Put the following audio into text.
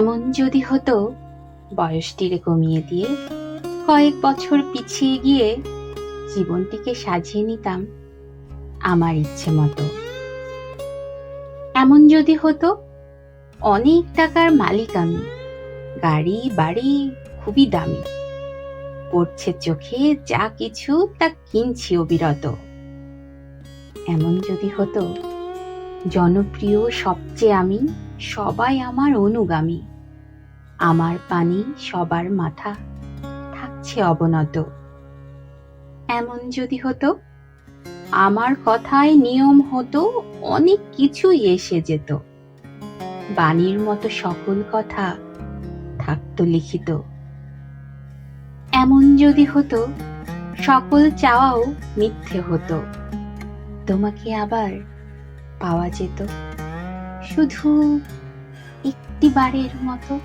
এমন যদি হতো, বয়সটিরে কমিয়ে দিয়ে কয়েক বছর পিছিয়ে গিয়ে জীবনটিকে সাজিয়ে নিতাম আমার ইচ্ছে মতো। এমন যদি হতো, অনেক টাকার মালিক আমি, গাড়ি, বাড়ি, খুবই দামি। পড়ছে চোখে যা কিছু তা কিনছি অবিরত। এমন যদি হতো, জনপ্রিয় সবচেয়ে আমি, সবাই আমার অনুগামী। আমার পানি সবার মাথা থাকছে অবনত। এমন যদি হতো, আমার কথায় নিয়ম হতো, অনেক কিছুই এসে যেত। বাণীর মতো সকল কথা থাকতো লিখিত। এমন যদি হতো, সকল চাওয়াও মিথ্যে হতো। তোমাকে আবার পাওয়া যেত। শুধু একটি বারের মতো